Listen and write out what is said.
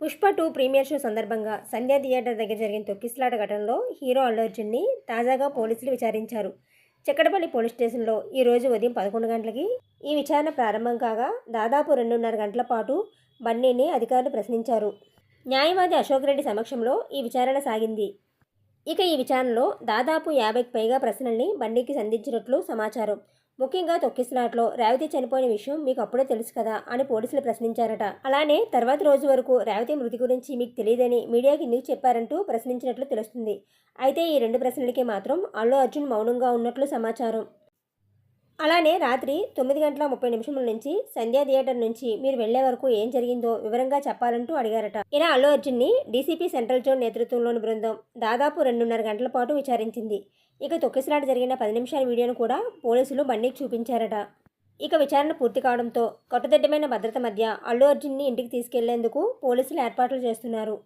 Pushpa two premiere show సందర్భంగా సంధ్యా theatre దగ్గర జరిగిన తొక్కిసలాట ఘటనలో హీరో అల్లు అర్జున్ని తాజాగా పోలీసులు విచారించారు. చక్కడపల్లి పోలీస్ స్టేషన్లో ఈ రోజు ఉదయం పదకొండు గంటలకి ఈ విచారణ ప్రారంభం కాగా దాదాపు రెండున్నర గంటల పాటు బన్నీని అధికారులు ప్రశ్నించారు. న్యాయవాది అశోక్ రెడ్డి సమక్షంలో ఈ విచారణ సాగింది. ఇక ఈ విచారణలో దాదాపు యాభైకి పైగా ప్రశ్నల్ని బండికి సంధించినట్లు సమాచారం. ముఖ్యంగా తొక్కిసలాట్లో రేవతి చనిపోయిన విషయం మీకు అప్పుడే తెలుసు కదా అని పోలీసులు ప్రశ్నించారట. అలానే తర్వాత రోజు వరకు రేవతి మృతి గురించి మీకు తెలియదని మీడియాకి ఎందుకు చెప్పారంటూ ప్రశ్నించినట్లు తెలుస్తుంది. అయితే ఈ రెండు ప్రశ్నలకి మాత్రం అల్లు అర్జున్ మౌనంగా ఉన్నట్లు సమాచారం. అలానే రాత్రి తొమ్మిది గంటల ముప్పై నిమిషముల నుంచి సంధ్యా థియేటర్ నుంచి మీరు వెళ్ళే వరకు ఏం జరిగిందో వివరంగా చెప్పాలంటూ అడిగారట. ఇలా అల్లు అర్జున్ని డీసీపీ సెంట్రల్ జోన్ నేతృత్వంలోని బృందం దాదాపు రెండున్నర గంటల పాటు విచారించింది. ఇక తొక్కిసలాట జరిగిన పది నిమిషాల వీడియోను కూడా పోలీసులు బండికి చూపించారట. ఇక విచారణ పూర్తి కావడంతో కట్టుదిట్టమైన భద్రత మధ్య అల్లు అర్జున్ని ఇంటికి తీసుకెళ్ళేందుకు పోలీసులు ఏర్పాట్లు చేస్తున్నారు.